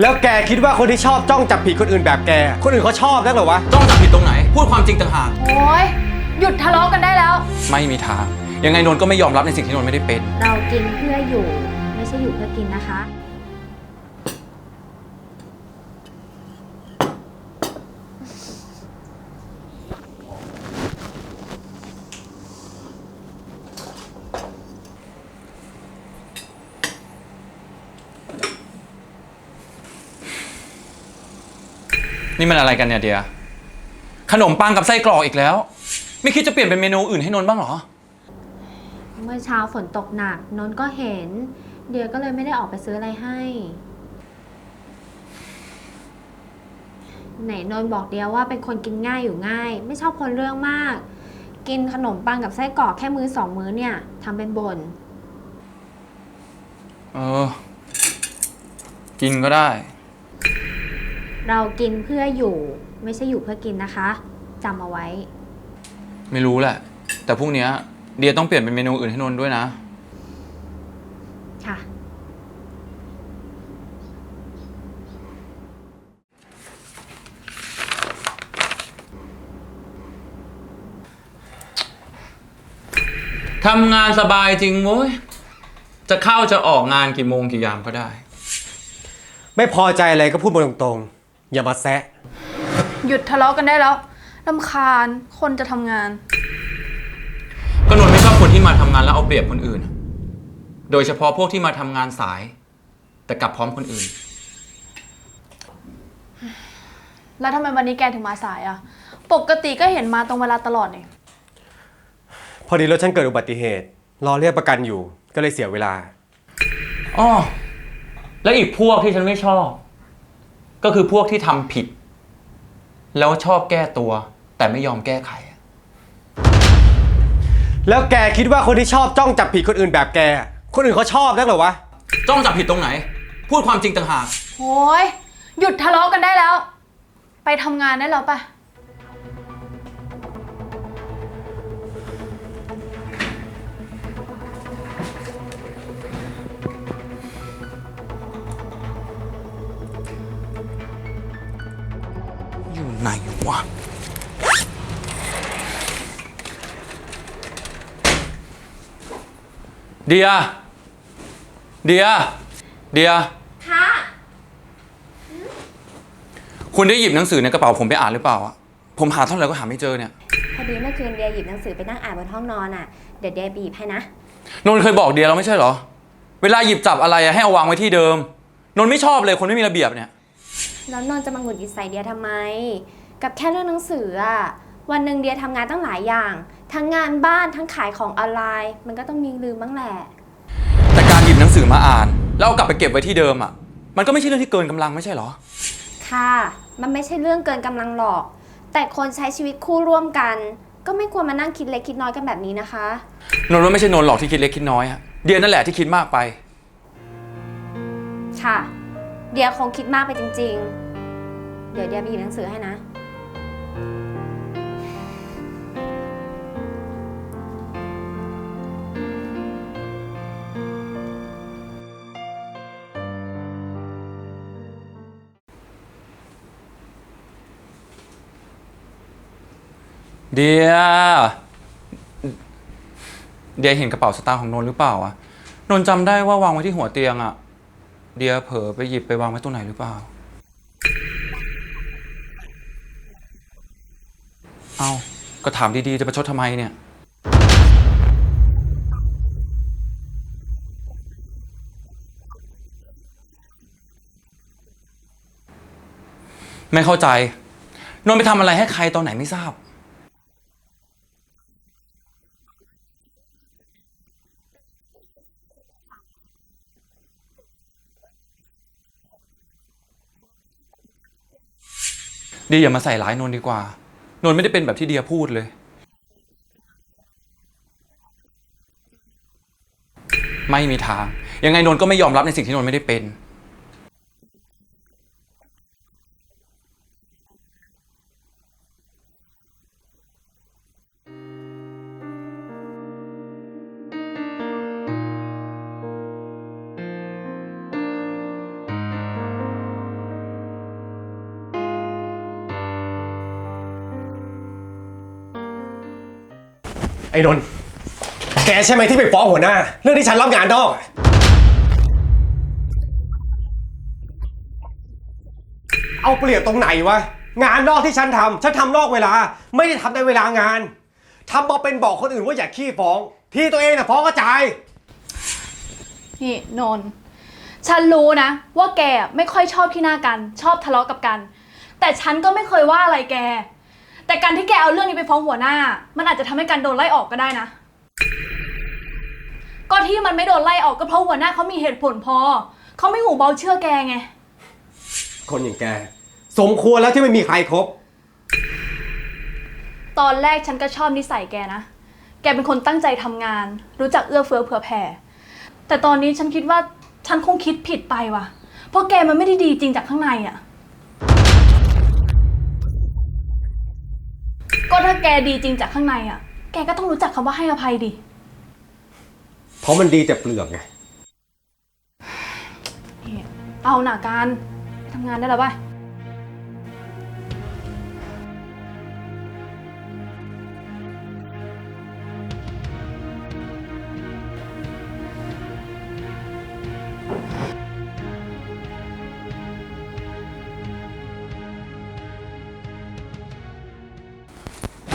แล้วแกคิดว่าคนที่ชอบจ้องจับผิดคนอื่นแบบแก คนอื่นเขาชอบนักเหรอวะจ้องจับผิดตรงไหน พูดความจริงต่างหาก โอ้ยหยุดทะเลาะกันได้แล้ว ไม่มีทาง ยังไงนนท์ก็ไม่ยอมรับในสิ่งที่นนท์ไม่ได้เป็น เรากินเพื่ออยู่ ไม่ใช่อยู่เพื่อกินนะคะ นี่มันอะไรกันเนี่ยเดีย ขนมปังกับไส้กรอกอีกแล้ว ไม่คิดจะเปลี่ยนเป็นเมนูอื่นให้นนท์บ้างเหรอ เมื่อเช้าฝนตกหนักนนท์ก็เห็น เดียก็เลยไม่ได้ออกไปซื้ออะไรให้ ไหนนนท์บอกเดียว่าเป็นคนกินง่ายอยู่ง่าย ไม่ชอบคนเรื่องมาก กินขนมปังกับไส้กรอกแค่มื้อสองมื้อเนี่ยทำเป็นบ่นเออ กินก็ได้ เรากินเพื่ออยู่ ไม่ใช่อยู่เพื่อกินนะคะจำเอาไว้ ไม่รู้แหละ แต่พรุ่งเนี้ยเดียต้องเปลี่ยนเป็นเมนูอื่นให้นนท์ด้วยนะ ค่ะ ทำงานสบายจริงโว้ย จะเข้าจะออกงานกี่โมงกี่ยามก็ได้ ไม่พอใจอะไรก็พูดมาตรงๆ อย่ามาแซะ หยุดทะเลาะกันได้แล้วลำคาญคนจะทำงาน ก็นนท์ไม่ชอบคนที่มาทำงานแล้วเอาเปรียบคนอื่น โดยเฉพาะพวกที่มาทำงานสาย แต่กลับพร้อมคนอื่น แล้วทำไมวันนี้แกถึงมาสายอะปกติก็เห็นมาตรงเวลาตลอดนี่พอดีรถฉันเกิดอุบัติเหตุ รอเรียกประกันอยู่ ก็เลยเสียเวลา อ้อ แล้วอีกพวกที่ฉันไม่ชอบ ก็คือพวกที่ทำผิด แล้วชอบแก้ตัว แต่ไม่ยอมแก้ไขอะแล้วแกคิดว่าคนที่ชอบจ้องจับผิดคนอื่นแบบแก คนอื่นเขาชอบนักเหรอวะ จ้องจับผิดตรงไหน พูดความจริงต่างหาก โอ้ยหยุดทะเลาะกันได้แล้ว ไปทำงานได้แล้วปะ เดีย เดีย เดีย ค่ะ คุณได้หยิบหนังสือในกระเป๋าผมไปอ่านหรือเปล่าอะผมหาเท่าไหร่ก็หาไม่เจอเนี่ย พอดีเมื่อคืนเดียหยิบหนังสือไปนั่งอ่านบนห้องนอนอะ เดี๋ยวเดียไปหยิบให้นะ นนท์เคยบอกเดียแล้วไม่ใช่เหรอ เวลาหยิบจับอะไรอะให้เอาวางไว้ที่เดิม นนท์ไม่ชอบเลยคนไม่มีระเบียบเนี่ย แล้วนนท์จะมาหงุดหงิดใส่เดียทำไม กับแค่เรื่องหนังสืออะ วันหนึ่งเดียทำงานตั้งหลายอย่าง ทั้งงานบ้านทั้งขายของออนไลน์ มันก็ต้องมีลืมบ้างแหละ แต่การหยิบหนังสือมาอ่าน แล้วเอากลับไปเก็บไว้ที่เดิมอะมันก็ไม่ใช่เรื่องที่เกินกำลังไม่ใช่เหรอ ค่ะ มันไม่ใช่เรื่องเกินกำลังหรอก แต่คนใช้ชีวิตคู่ร่วมกัน ก็ไม่ควรมานั่งคิดเล็กคิดน้อยกันแบบนี้นะคะ นนท์ว่าไม่ใช่นนท์หรอกที่คิดเล็กคิดน้อยอะเดียนั่นแหละที่คิดมากไป ค่ะ เดียคงคิดมากไปจริง ๆ เดี๋ยวเดียไปหยิบหนังสือให้นะ เดีย เดียเห็นกระเป๋าสตางค์ของนนท์หรือเปล่าอะนนท์จำได้ว่าวางไว้ที่หัวเตียงอะเดียเผลอไปหยิบไปวางไว้ตรงไหนหรือเปล่า เอาก็ถามดีๆ จะประชดทำไมเนี่ย ไม่เข้าใจ นนท์ไปทำอะไรให้ใครตอนไหนไม่ทราบ เดียอย่ามาใส่ร้ายนนท์ดีกว่า นนท์ไม่ได้เป็นแบบที่เดียพูดเลย ไม่มีทาง ยังไงนนท์ก็ไม่ยอมรับในสิ่งที่นนท์ไม่ได้เป็น ไอ้นนท์แกใช่ไหมที่ไปฟ้องหัวหน้า เรื่องที่ฉันรับงานนอกอะเอาเปรียบตรงไหนวะ งานนอกที่ฉันทำฉันทำนอกเวลา ไม่ได้ทำในเวลางานทำมาเป็นบอกคนอื่นว่าอย่าขี้ฟ้อง ที่ตัวเองน่ะฟ้องกระจาย นี่นนท์ฉันรู้นะ ว่าแกไม่ค่อยชอบที่หน้ากัน ชอบทะเลาะกับกัน แต่ฉันก็ไม่เคยว่าอะไรแก แต่การที่แกเอาเรื่องนี้ไปฟ้องหัวหน้า มันอาจจะทำให้การโดนไล่ออกก็ได้นะ ก็ที่มันไม่โดนไล่ออกก็เพราะหัวหน้าเขามีเหตุผลพอ เขาไม่หูเบาเชื่อแกไง คนอย่างแก สมควรแล้วที่ไม่มีใครครบ ตอนแรกฉันก็ชอบนิสัยแกนะ แกเป็นคนตั้งใจทำงาน รู้จักเอื้อเฟื้อเผื่อแผ่ แต่ตอนนี้ฉันคิดว่าฉันคงคิดผิดไปว่ะ เพราะแกมันไม่ได้ดีจริงจากข้างในอะ ก็ถ้าแกดีจริงจากข้างในอะแกก็ต้องรู้จักคำว่าให้อภัยดิ เพราะมันดีแต่เปลือกไงนี่เอาหนาการไปทำงานได้แล้วป่ะ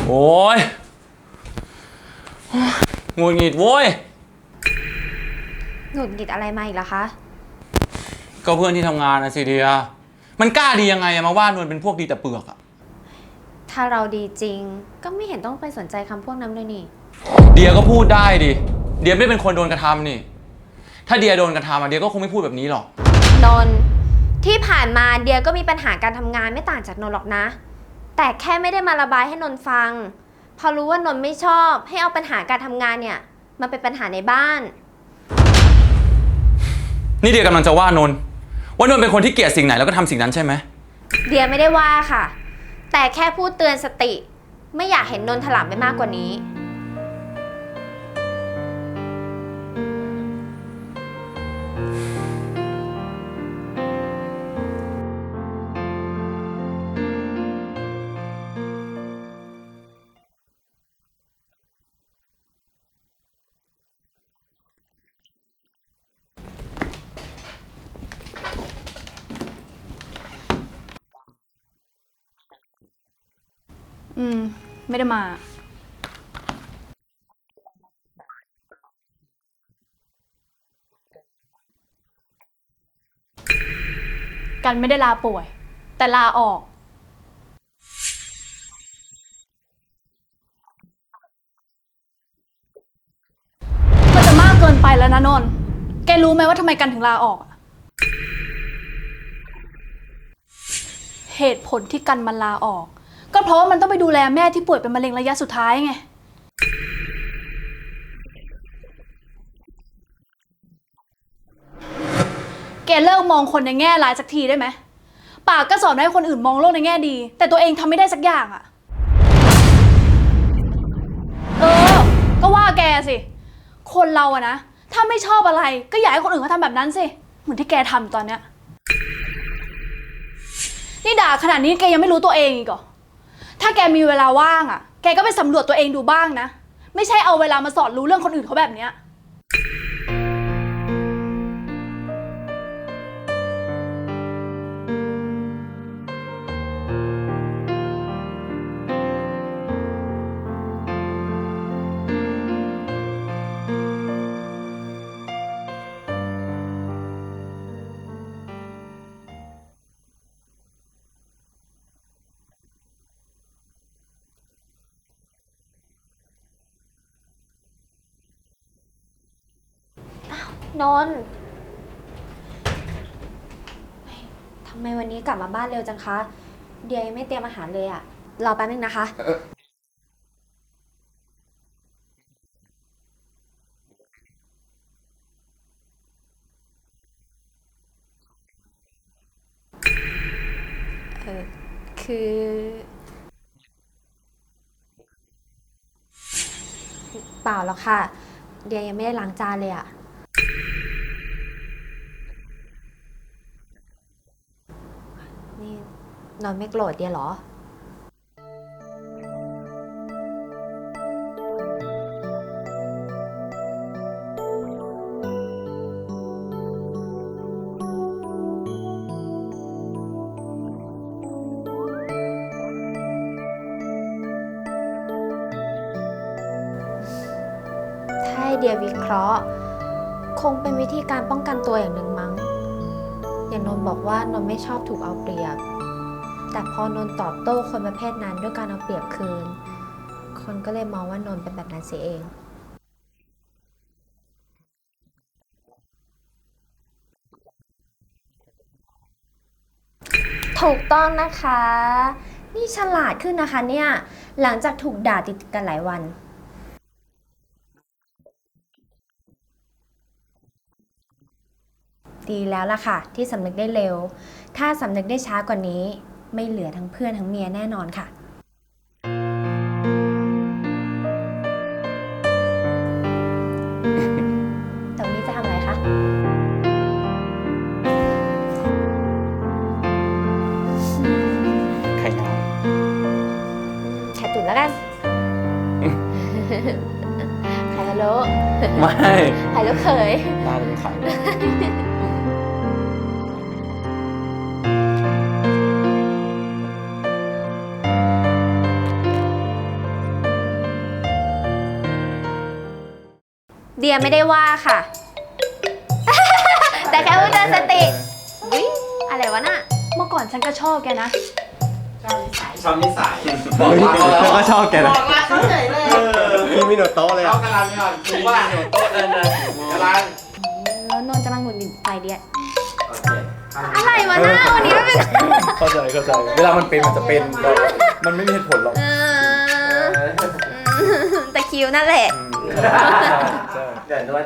โอ้ยหงุดหงิดโว้ย หงุดหงิดอะไรมาอีกล่ะคะ ก็เพื่อนที่ทำงานนะสิเดีย มันกล้าดียังไงอะมาว่านวลเป็นพวกดีแต่เปลือกอะถ้าเราดีจริง ก็ไม่เห็นต้องไปสนใจคำพวกนั้นเลยนี่ เดียก็พูดได้ดิ เดียไม่ได้เป็นคนโดนกระทำนี่ ถ้าเดียโดนกระทำอะเดียก็คงไม่พูดแบบนี้หรอก นนท์ที่ผ่านมาเดียก็มีปัญหาการทำงานไม่ต่างจากนนท์หรอกนะ แต่แค่ไม่ได้มาระบายให้นนท์ฟัง พอรู้ว่านนท์ไม่ชอบ ให้เอาปัญหาการทำงานเนี่ยมาเป็นปัญหาในบ้าน นี่เดียกำลังจะว่านนท์ว่านนท์เป็นคนที่เกลียดสิ่งไหนแล้วก็ทำสิ่งนั้นใช่ไหม เดียไม่ได้ว่าค่ะ แต่แค่พูดเตือนสติ ไม่อยากเห็นนนท์ถลำไปมากกว่านี้ อืม ไม่ได้มา กันไม่ได้ลาป่วย แต่ลาออก มันจะมากเกินไปแล้วนะนนท์แกรู้ไหมว่าทำไมกันถึงลาออกอะเหตุผลที่กันมันลาออก ก็เพราะว่ามันต้องไปดูแลแม่ที่ป่วยเป็นมะเร็งระยะสุดท้ายไง แกเลิกมองคนในแง่ร้ายสักทีได้ไหม ปากก็สอนให้คนอื่นมองโลกในแง่ดี แต่ตัวเองทำไม่ได้สักอย่างอะเออ ก็ว่าแกสิ คนเราอะนะ ถ้าไม่ชอบอะไร ก็อยากให้คนอื่นเขาทำแบบนั้นสิ เหมือนที่แกทำตอนเนี้ย นี่ด่าขนาดนี้แกยังไม่รู้ตัวเองอีกเหรอ ถ้าแกมีเวลาว่างอะแกก็ไปสำรวจตัวเองดูบ้างนะ ไม่ใช่เอาเวลามาสอนรู้เรื่องคนอื่นเขาแบบเนี้ย นนท์เฮ้ยทำไมวันนี้กลับมาบ้านเร็วจังคะ เดียยังไม่เตรียมอาหารเลยอะรอแป๊บนึงนะคะ เออคือ เปล่าหรอกค่ะ เดียยังไม่ได้ล้างจานเลยอะ นอนไม่โกรธเดียหรอ ถ้าเดียวิเคราะห์ คงเป็นวิธีการป้องกันตัวอย่างหนึ่งมั้ง อย่างนนท์บอกว่านนไม่ชอบถูกเอาเปรียบ แต่พอนนตอบโต้คนประเภทนั้นด้วยการเอาเปรียบคืน คนก็เลยมองว่านนเป็นแบบนั้นเสียเอง ถูกต้องนะคะ นี่ฉลาดขึ้นนะคะเนี่ย หลังจากถูกด่าติดกันหลายวัน ดีแล้วล่ะค่ะ ที่สำนึกได้เร็ว ถ้าสำนึกได้ช้ากว่านี้ ไม่เหลือทั้งเพื่อนทั้งเมียแน่นอนค่ะแต่วันนี้จะทำอะไรคะ ไข่ดาวไข่ตุ๋นแล้วกัน ไข่พะโล้ไม่ไข่ลูกเขยน่าจะเป็นไข่ เดียไม่ได้ว่าค่ะ แต่แค่พูดเตือนสติอุ๊ยอะไรวะน่ะเมื่อก่อนฉันก็ชอบแกนะ ชอบนิสัยบอกว่าแล้วก็ชอบแกนะบอกว่าเขาเฉยเลยพี่มิโนโตะเลยเขาอะกำลังก่อนคิดว่าโต๊ะนั่นนะกำลังแล้วนนท์จะมาหงุดหงิดไฟเดียโอเคอะไรวะหน้าวันนี้ไม่เป็นเข้าใจเข้าใจ เวลามันเป็นมันจะเป็นแบบมันไม่มีเหตุผลหรอกเออแต่คิวนั่นแหละใช่ เดี๋ยวนวด